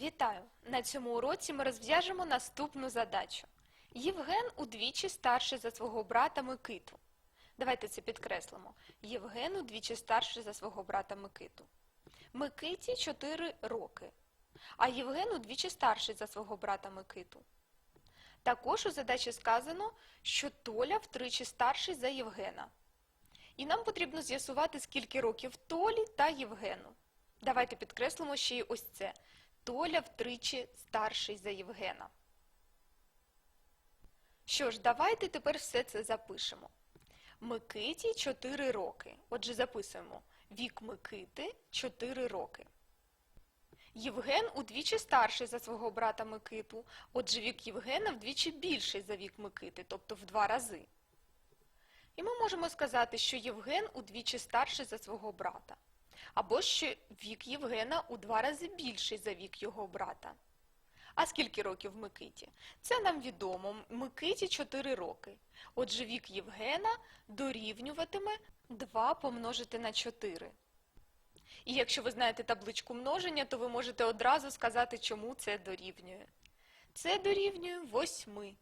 Вітаю! На цьому уроці ми розв'яжемо наступну задачу. Євген удвічі старший за свого брата Микиту. Давайте це підкреслимо. Євген удвічі старший за свого брата Микиту. Микиті 4 роки, а Євген удвічі старший за свого брата Микиту. Також у задачі сказано, що Толя втричі старший за Євгена. І нам потрібно з'ясувати, скільки років Толі та Євгену. Давайте підкреслимо ще й ось це. Толя втричі старший за Євгена. Що ж, давайте тепер все це запишемо. Микиті 4 роки. Отже, записуємо. Вік Микити 4 роки. Євген удвічі старший за свого брата Микиту. Отже, вік Євгена вдвічі більший за вік Микити, тобто в два рази. І ми можемо сказати, що Євген удвічі старший за свого брата. Або що вік Євгена у два рази більший за вік його брата. А скільки років Микиті? Це нам відомо. Микиті 4 роки. Отже, вік Євгена дорівнюватиме 2 помножити на 4. І якщо ви знаєте табличку множення, то ви можете одразу сказати, чому це дорівнює. Це дорівнює 8.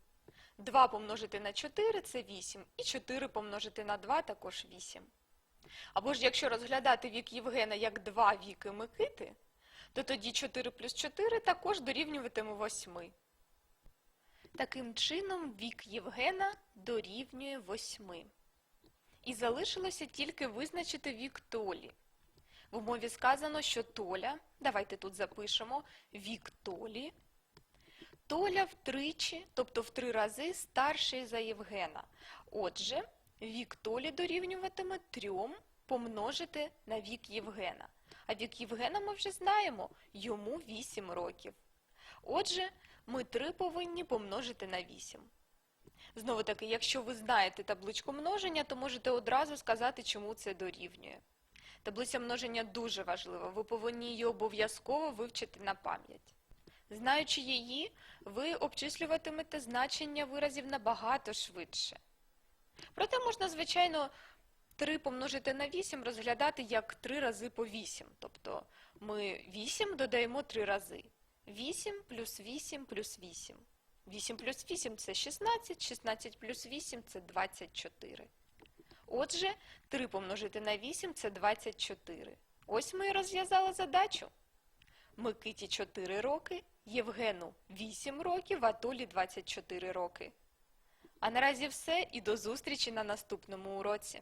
2 помножити на 4 – це 8. І 4 помножити на 2 – також 8. Або ж якщо розглядати вік Євгена як два віки Микити, то тоді 4 плюс 4 також дорівнюватиме 8. Таким чином, вік Євгена дорівнює 8. І залишилося тільки визначити вік Толі. В умові сказано, що Толя, давайте тут запишемо, вік Толі. Толя втричі, тобто в три рази старший за Євгена. Отже, вік Толі дорівнюватиме 3 помножити на вік Євгена. А вік Євгена ми вже знаємо, йому 8 років. Отже, ми 3 повинні помножити на 8. Знову таки, якщо ви знаєте табличку множення, то можете одразу сказати, чому це дорівнює. Таблиця множення дуже важлива, ви повинні її обов'язково вивчити на пам'ять. Знаючи її, ви обчислюватимете значення виразів набагато швидше. Проте можна, звичайно, 3 помножити на 8 розглядати як 3 рази по 8. Тобто ми 8 додаємо 3 рази. 8 плюс 8 плюс 8. 8 плюс 8 – це 16, 16 плюс 8 – це 24. Отже, 3 помножити на 8 – це 24. Ось ми і розв'язали задачу. Микиті 4 роки, Євгену 8 років, а Толі 24 роки. А наразі все і до зустрічі на наступному уроці.